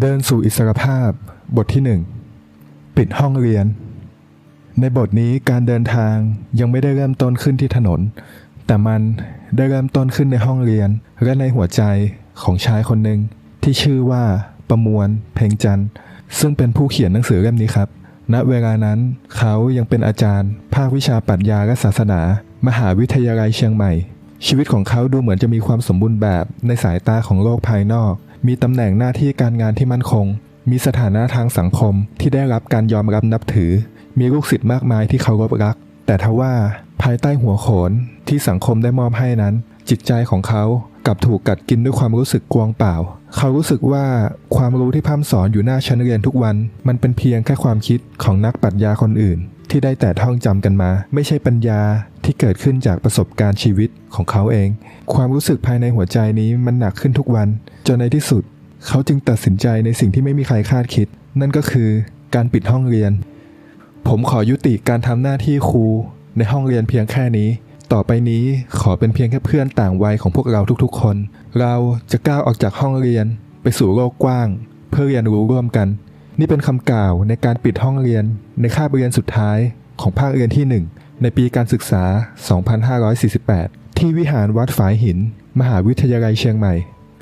เดินสู่อิสรภาพ บทที่หนึ่งปิดห้องเรียน ในบทนี้การเดินทางยังไม่ได้เริ่มต้นขึ้นที่ถนน แต่มันได้เริ่มต้นขึ้นในห้องเรียน และในหัวใจของชายคนหนึ่งที่ชื่อว่าประมวล เพ่งจันทร์ซึ่งเป็นผู้เขียนหนังสือเล่มนี้ครับ ณ เวลานั้นเขายังเป็นอาจารย์ ภาควิชาปรัชญาและศาสนา มหาวิทยาลัยเชียงใหม่ ชีวิตของเขาดูเหมือนจะมีความสมบูรณ์แบบในสายตาของโลกภายนอก มีตำแหน่งหน้าที่การงานที่มั่นคง มีสถานะทางสังคมที่ได้รับการยอมรับนับถือ มีลูกศิษย์มากมายที่เขารพรัก แต่ทว่าภายใต้หัวโขนที่สังคมได้มอบให้นั้น จิตใจของเขากลับถูกกัดกินด้วยความรู้สึกกวงเปล่า เขารู้สึกว่าความรู้ที่พร่ำสอนอยู่หน้าชั้นเรียนทุกวัน มันเป็นเพียงแค่ความคิดของนักปรัชญาคนอื่น ที่ได้แต่ท่องจำกันมา ไม่ใช่ปัญญาที่เกิดขึ้นจากประสบการณ์ชีวิตของเขาเอง ความรู้สึกภายในหัวใจนี้มันหนักขึ้นทุกวัน จนในที่สุด เขาจึงตัดสินใจในสิ่งที่ไม่มีใครคาดคิด นั่นก็คือการปิดห้องเรียน ผมขอยุติการทำหน้าที่ครูในห้องเรียนเพียงแค่นี้ ต่อไปนี้ขอเป็นเพียงแค่เพื่อนต่างวัยของพวกเราทุกๆ คน เราจะก้าวออกจากห้องเรียนไปสู่โลกกว้าง เพื่อเรียนรู้ร่วมกัน นี่เป็นคำกล่าวในการปิดห้องเรียนในคาบเรียนสุดท้ายของภาคเรียนที่ 1 ในปีการศึกษา 2548 ที่วิหารวัดฝายหิน มหาวิทยาลัยเชียงใหม่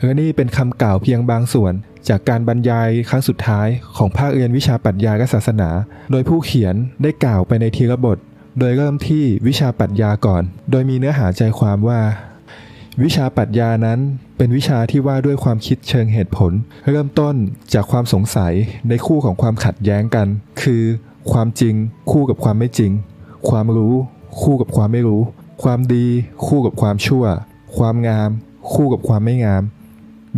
และนี่เป็นคำกล่าวเพียงบางส่วน จากการบรรยายครั้งสุดท้ายของภาคเรียนวิชาปรัชญาและศาสนา โดยผู้เขียนได้กล่าวไปในทีละบท โดยเริ่มที่วิชาปรัชญาก่อน โดยมีเนื้อหาใจความว่า วิชาปรัชญานั้นเป็นวิชาที่ว่าด้วยความคิดเชิงเหตุผล เริ่มต้นจากความสงสัยในคู่ของความขัดแย้งกัน คือ ความจริงคู่กับความไม่จริง ความรู้ คู่กับความไม่รู้ ความดีคู่กับความชั่ว ความงาม คู่กับความไม่งาม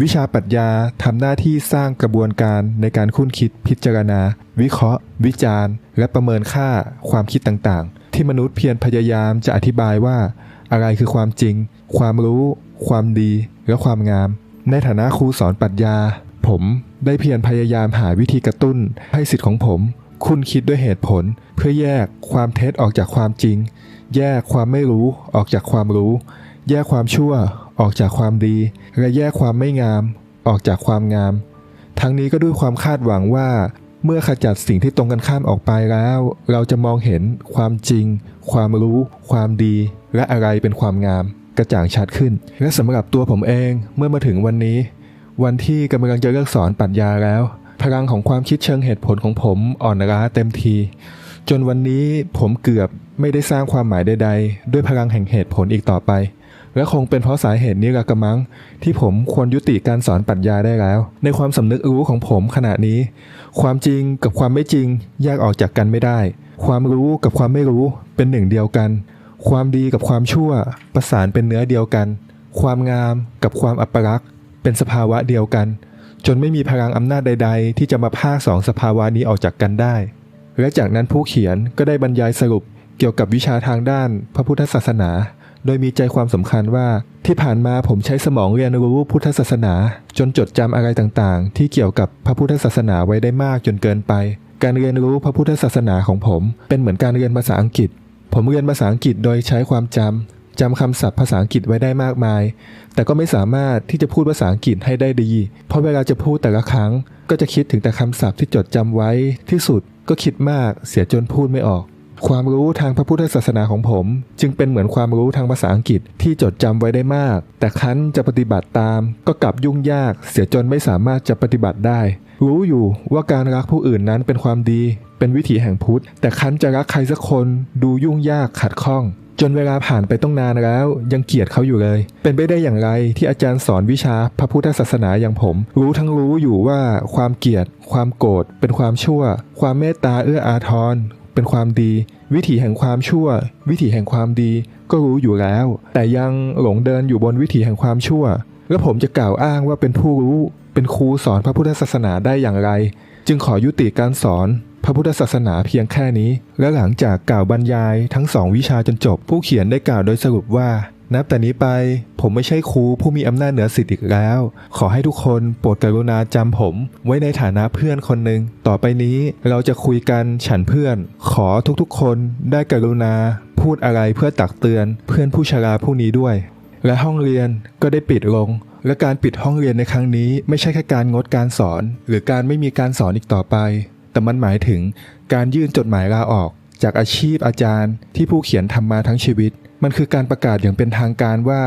วิชาปรัชญาทำหน้าที่สร้างกระบวนการในการคุ้นคิดพิจารณา วิเคราะห์ วิจารณ์ และประเมินค่าความคิดต่างๆ ที่มนุษย์เพียรพยายามจะอธิบายว่า อะไรคือความจริง ความรู้ ความดี และความงาม ในฐานะครูสอนปรัชญา ผมได้เพียรพยายามหาวิธีกระตุ้น ให้สิทธิ์ของผม คุณคิดด้วยเหตุผล เพื่อแยกความเท็จออกจากความจริง แยกความไม่รู้ออกจากความรู้ แยกความชั่วออกจากความดี และแยกความไม่งาม ออกจากความงาม ทั้งนี้ก็ด้วยความคาดหวังว่าเมื่อขจัดสิ่งที่ตรงกันข้ามออกไปแล้ว เราจะมองเห็นความจริง ความรู้ ความดี และอะไรเป็นความงามกระจ่างชัดขึ้น และสำหรับตัวผมเองเมื่อมาถึงวันนี้ วันที่กำลังจะเลิกสอนปรัชญาแล้ว พลังของความคิดเชิงเหตุผลของผมอ่อนล้าเต็มที จนวันนี้ผมเกือบไม่ได้สร้างความหมายใดๆ ด้วยพลังแห่งเหตุผลอีกต่อไป และคงเป็นเพราะสาเหตุนี้ละกระมัง ที่ผมควรยุติการสอนปรัชญาได้แล้ว ในความสำนึกรู้ของผมขณะนี้ ความจริงกับความไม่จริงแยกออกจากกันไม่ได้ ความรู้กับความไม่รู้เป็นหนึ่งเดียวกัน ความดีกับความชั่วประสานเป็นเนื้อเดียวกัน ความงามกับความอัปลักษ์เป็นสภาวะเดียวกัน จนไม่มีพลังอำนาจใด ๆ ที่จะมาพากสองสภาวะนี้ออกจากกันได้ และจากนั้นผู้เขียนก็ได้บรรยายสรุปเกี่ยวกับวิชาทางด้านพระพุทธศาสนา โดยมีใจความสำคัญว่าที่ผ่านมาผมใช้สมองเรียนรู้พุทธศาสนา จนจดจำอะไรต่างๆ ที่เกี่ยวกับพระพุทธศาสนาไว้ได้มากจนเกินไป การเรียนรู้พระพุทธศาสนาของผม เป็นเหมือนการเรียนภาษาอังกฤษ ผมเรียนภาษาอังกฤษโดยใช้ความจำจำคำศัพท์ภาษาอังกฤษไว้ได้มากมาย แต่ก็ไม่สามารถที่จะพูดภาษาอังกฤษให้ได้ดี เพราะเวลาจะพูดแต่ละครั้ง ก็จะคิดถึงแต่คำศัพท์ที่จดจำไว้ที่สุดก็คิดมากเสียจนพูดไม่ออก ความรู้ทางพระพุทธศาสนาของผม จึงเป็นเหมือนความรู้ทางภาษาอังกฤษที่จดจำไว้ได้มาก แต่คั้นจะปฏิบัติตาม ก็กลับยุ่งยากเสียจนไม่สามารถจะปฏิบัติได้ รู้อยู่ว่าการรักผู้อื่นนั้นเป็นความดี เป็นวิถีแห่งพุทธ แต่คันจะรักใครสักคนดูยุ่งยากขัดข้อง จนเวลาผ่านไปต้องนานแล้ว ยังเกลียดเขาอยู่เลย เป็นไปได้อย่างไรที่อาจารย์สอนวิชาพระพุทธศาสนาอย่างผม รู้ทั้งรู้อยู่ว่าความเกลียด ความโกรธเป็นความชั่ว ความเมตตาเอื้ออาทรเป็นความดี วิถีแห่งความชั่ว วิถีแห่งความดี ก็รู้อยู่แล้ว แต่ยังหลงเดินอยู่บนวิถีแห่งความชั่ว แล้วผมจะกล่าวอ้างว่าเป็นผู้รู้ เป็นครูสอนพระพุทธศาสนาได้อย่างไร จึงขอยุติการสอนพระพุทธศาสนาเพียงแค่นี้ และหลังจากกล่าวบรรยายทั้งสองวิชาจนจบ ผู้เขียนได้กล่าวโดยสรุปว่านับแต่นี้ไปผมไม่ใช่ครูผู้มีอำนาจเหนือสิทธิ์อีกแล้ว ขอให้ทุกคนโปรดกรุณาจำผม ไว้ในฐานะเพื่อนคนหนึ่งต่อไปนี้เราจะคุยกันฉันเพื่อน ขอทุกๆคนได้กรุณา พูดอะไรเพื่อตักเตือน เพื่อนผู้ชราผู้นี้ด้วย และห้องเรียนก็ได้ปิดลง และการปิดห้องเรียนในครั้งนี้ไม่ใช่แค่การงดการสอน หรือการไม่มีการสอนอีกต่อไป แต่มันหมายถึงการยื่นจดหมายลาออก จากอาชีพอาจารย์ ที่ผู้เขียนทำมาทั้งชีวิต มันคือการประกาศอย่างเป็นทางการว่า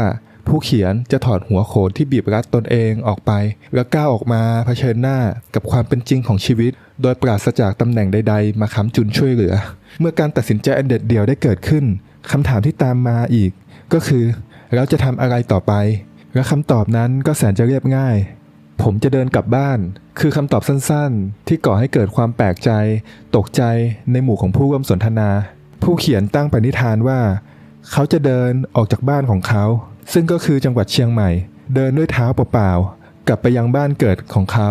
ผู้เขียนจะถอดหัวโขนที่บีบรัดตนเองออกไป แล้วก้าวออกมาเผชิญหน้ากับความเป็นจริงของชีวิต โดยปราศจากตำแหน่งใด ๆ มาค้ำจุนช่วยเหลือ เมื่อการตัดสินใจอันเด็ดเดี่ยวได้เกิดขึ้นคำถามที่ตามมาอีก ก็คือเราจะทำอะไรต่อไป และคำตอบนั้นก็แสนจะเรียบง่าย ผมจะเดินกลับบ้าน คือคำตอบสั้นๆ ที่ก่อให้เกิดความแปลกใจ ตกใจในหมู่ของผู้ร่วมสนทนา ผู้เขียนตั้งปณิธานว่า เขาจะเดินออกจากบ้านของเขา ซึ่งก็คือจังหวัดเชียงใหม่ เดินด้วยเท้าเปล่าๆกลับไปยังบ้านเกิดของเขา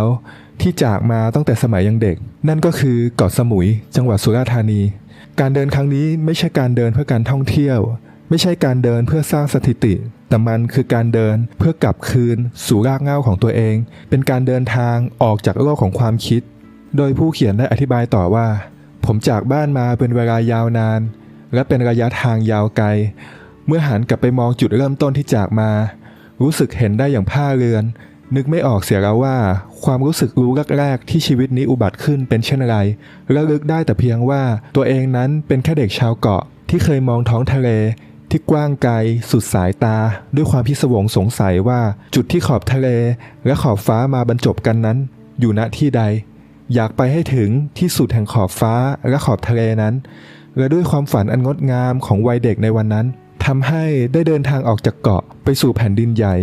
ที่จากมาตั้งแต่สมัยยังเด็ก นั่นก็คือเกาะสมุย จังหวัดสุราษฎร์ธานี การเดินครั้งนี้ไม่ใช่การเดินเพื่อการท่องเที่ยว ไม่ใช่การเดินเพื่อสร้างสถิติ แต่มันคือการเดินเพื่อกลับคืน สู่รากเหง้าของตัวเอง เป็นการเดินทางออกจากโลกของความคิด โดยผู้เขียนได้อธิบายต่อว่า ผมจากบ้านมาเป็นเวลายาวนาน และเป็นระยะทางยาวไกล เมื่อหันกลับไปมองจุดเริ่มต้นที่จากมา รู้สึกเห็นได้อย่างผ้าเรือน นึกไม่ออกเสียแล้วว่า ความรู้สึกรู้แรกๆที่ชีวิตนี้อุบัติขึ้นเป็นเช่นไรและลึกได้แต่เพียงว่าตัวเองนั้นเป็นแค่เด็กชาวเกาะที่เคยมองท้องทะเล ที่กว้างไกลสุดสายตา ด้วยความพิศวงสงสัยว่าจุดที่ขอบทะเลและขอบฟ้ามาบรรจบกันนั้น อยู่ณที่ใด อยากไปให้ถึงที่สุดแห่งขอบฟ้าและขอบทะเลนั้น และด้วยความฝันอันงดงามของวัยเด็กในวันนั้นทำให้ได้เดินทางออกจากเกาะไปสู่แผ่นดินใหญ่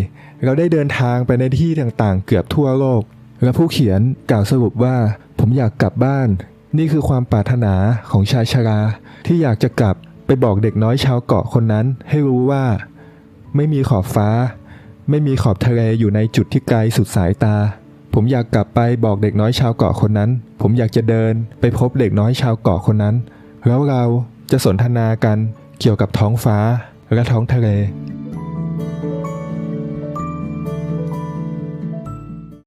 เราได้เดินทางไปในที่ต่างๆ เกือบทั่วโลก และผู้เขียนกล่าวสรุปว่า ผมอยากกลับบ้าน นี่คือความปรารถนาของชายชราที่อยากจะกลับ ไปบอกเด็กน้อยชาวเกาะคนนั้นให้รู้ว่า ไม่มีขอบฟ้า ไม่มีขอบทะเลอยู่ในจุดที่ไกลสุดสายตา ผมอยากกลับไปบอกเด็กน้อยชาวเกาะคนนั้น ผมอยากจะเดินไปพบเด็กน้อยชาวเกาะคนนั้น แล้วเราจะสนทนากันเกี่ยวกับท้องฟ้าและท้องทะเล